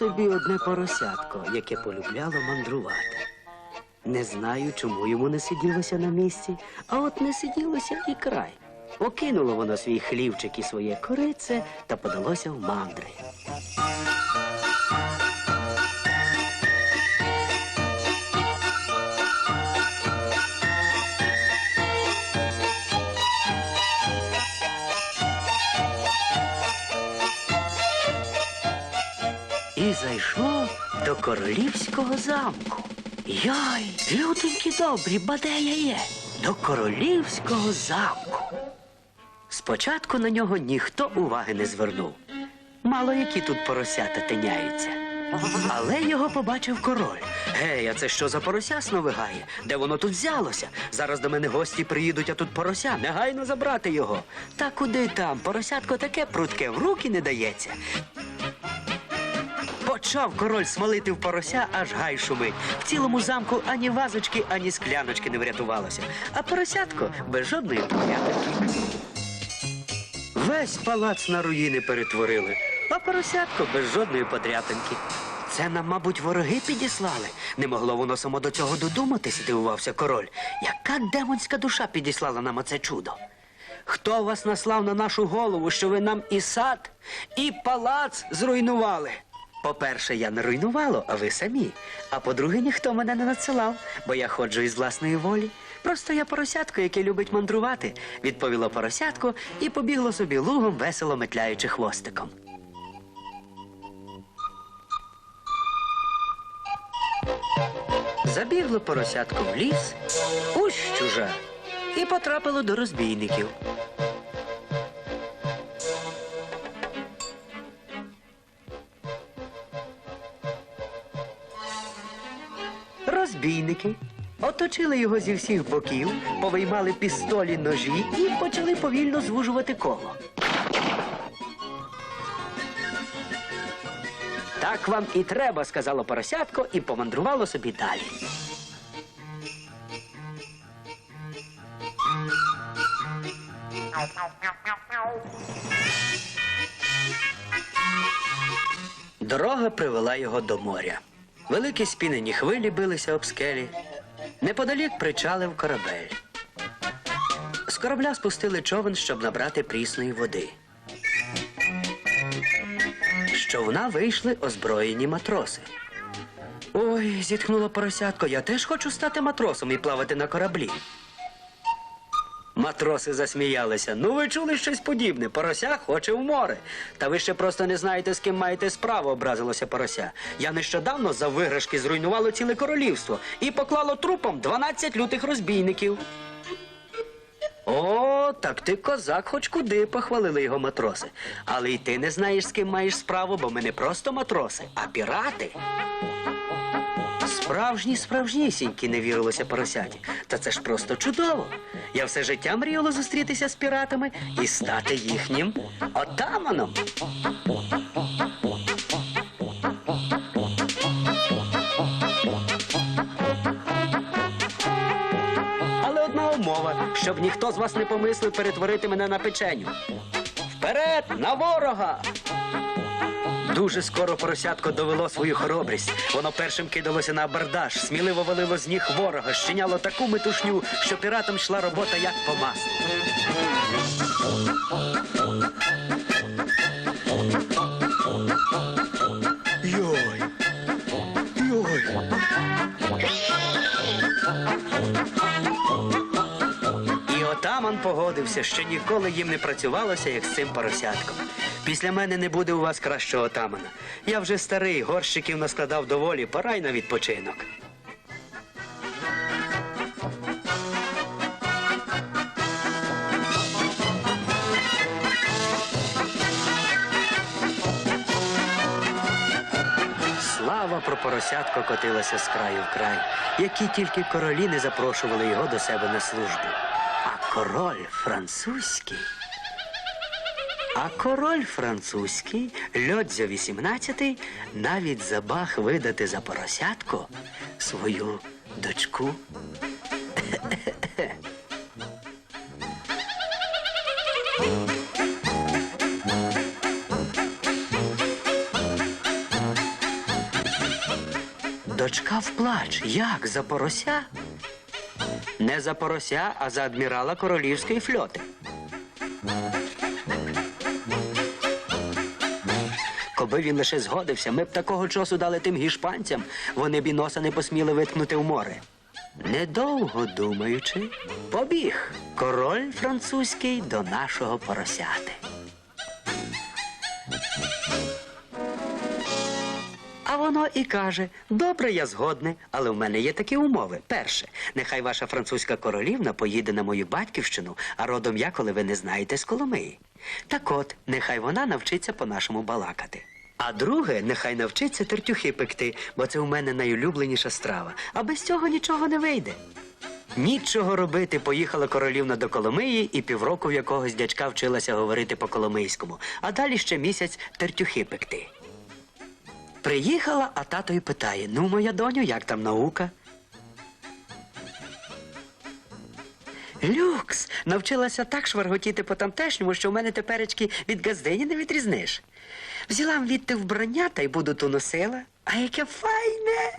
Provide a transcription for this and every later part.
Собі одне поросятко, яке полюбляло мандрувати. Не знаю, чому йому не сиділося на місці, а от не сиділося і край. Окинуло воно свій хлівчик і своє корице та подалося в мандри. Зайшов до королівського замку. Йой, люденькі добрі, баде я є, до королівського замку. Спочатку на нього ніхто уваги не звернув. Мало які тут поросята тиняються. Але його побачив король. Гей, а це що за порося сновигає? Де воно тут взялося? Зараз до мене гості приїдуть, а тут порося. Негайно забрати його. Та куди там? Поросятко таке прутке в руки не дається. Почав король смолити в порося, аж гай шумить. В цілому замку ані вазочки, ані скляночки не врятувалося. А поросятко без жодної потряпинки. Весь палац на руїни перетворили, а поросятко без жодної потряпинки. Це нам, мабуть, вороги підіслали. Не могло воно само до цього додуматись, дивувався король. Яка демонська душа підіслала нам оце чудо? Хто вас наслав на нашу голову, що ви нам і сад, і палац зруйнували? По-перше, я не руйнувало, а ви самі. А по-друге, ніхто мене не надсилав, бо я ходжу із власної волі. Просто я поросятко, яке любить мандрувати, відповіло поросятко і побігло собі лугом, весело метляючи хвостиком. Забігло поросятко в ліс, уж чужа, і потрапило до розбійників. Розбійники оточили його зі всіх боків, повиймали пістолі ножі і почали повільно звужувати коло. Так вам і треба, сказало поросятко, і помандрувало собі далі. Дорога привела його до моря. Великі спінені хвилі билися об скелі. Неподалік причалив корабель. З корабля спустили човен, щоб набрати прісної води. З човна вийшли озброєні матроси. Ой, зітхнуло поросятко, я теж хочу стати матросом і плавати на кораблі. Матроси засміялися. Ну, ви чули щось подібне. Порося хоче в море. Та ви ще просто не знаєте, з ким маєте справу, образилося порося. Я нещодавно за виграшки зруйнувало ціле королівство і поклало трупом 12 лютих розбійників. О, так ти козак, хоч куди, похвалили його матроси. Але й ти не знаєш, з ким маєш справу, бо ми не просто матроси, а пірати. Справжні, справжнісінькі, не вірилося поросяті. Та це ж просто чудово. Я все життя мріяла зустрітися з піратами і стати їхнім отаманом. Але одна умова, щоб ніхто з вас не помислив перетворити мене на печеню. Вперед, на ворога! Дуже скоро поросятко довело свою хоробрість. Воно першим кидалося на абордаж, сміливо валило з ніг ворога, щиняло таку метушню, що піратам йшла робота як по маслу. Йой! Йой! І отаман погодився, що ніколи їм не працювалося, як з цим поросятком. Після мене не буде у вас кращого отамана. Я вже старий, горщиків наскладав доволі, пора й на відпочинок. Слава про поросятко котилася з краю в край, які тільки королі не запрошували його до себе на службу. А король французький. А король французький, Льодзя 18, навіть забаг видати за поросятко свою дочку. Дочка вплач. Як за порося? Не за порося, а за адмірала королівської фльоти. Коби він лише згодився, ми б такого часу дали тим гішпанцям, вони б і носа не посміли виткнути в море. Недовго думаючи, побіг король французький до нашого поросяти. А воно і каже: добре, я згодне, але в мене є такі умови. Перше, нехай ваша французька королівна поїде на мою батьківщину, а родом я, коли ви не знаєте, з Коломиї. Так от, нехай вона навчиться по-нашому балакати. А друге, нехай навчиться тертюхи пекти, бо це у мене найулюбленіша страва. А без цього нічого не вийде. Нічого робити, поїхала королівна до Коломиї і півроку в якогось дядька вчилася говорити по-коломийському, а далі ще місяць тертюхи пекти. Приїхала, а тато й питає: ну, моя доню, як там наука? Люкс, навчилася так шварготіти по тамтешньому, що в мене теперечки від газдині не відрізниш. Взяла відти вбрання та й буду ту носила. А яке файне!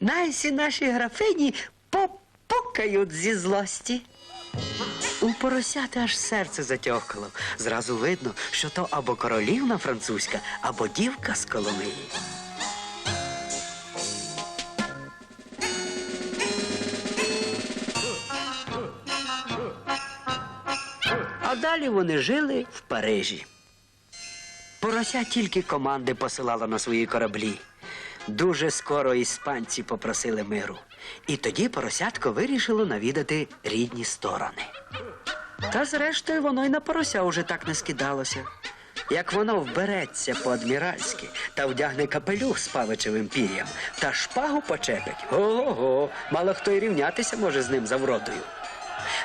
Найсі наші графині попукають зі злості. У поросяти аж серце затьохкало. Зразу видно, що то або королівна французька, або дівка з Коломиї. А далі вони жили в Парижі. Порося тільки команди посилала на свої кораблі. Дуже скоро іспанці попросили миру. І тоді поросятко вирішило навідати рідні сторони. Та зрештою воно й на порося уже так не скидалося. Як воно вбереться по-адміральськи та вдягне капелюх з павичевим пір'ям та шпагу почепить. Ого-го, мало хто й рівнятися може з ним за вродою.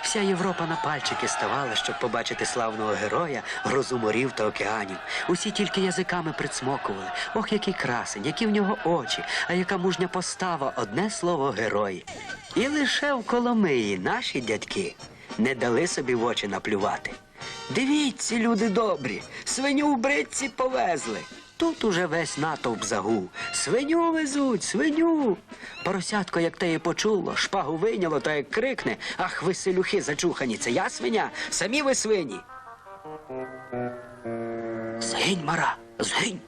Вся Європа на пальчики ставала, щоб побачити славного героя, грозу морів та океанів. Усі тільки язиками прицмокували. Ох, який красень, які в нього очі, а яка мужня постава, одне слово герой. І лише в Коломиї наші дядьки не дали собі в очі наплювати. Дивіться, люди добрі, свиню в бритці повезли. Тут уже весь натовп загув. Свиню везуть, свиню. Поросятко, як те і почуло, шпагу вийняло та як крикне. Ах, ви селюхи зачухані, це я свиня, самі ви свині. Згинь, мара, згинь.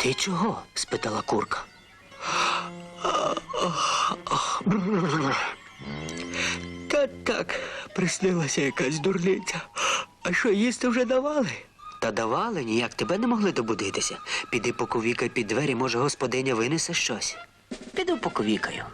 Ти чого? спитала курка. Та так, приснилася якась дурниця. А що їсти вже давали? Та давали, ніяк тебе не могли добудитися. Піди поковікай під двері, може, господиня винесе щось. Піду поковікаю.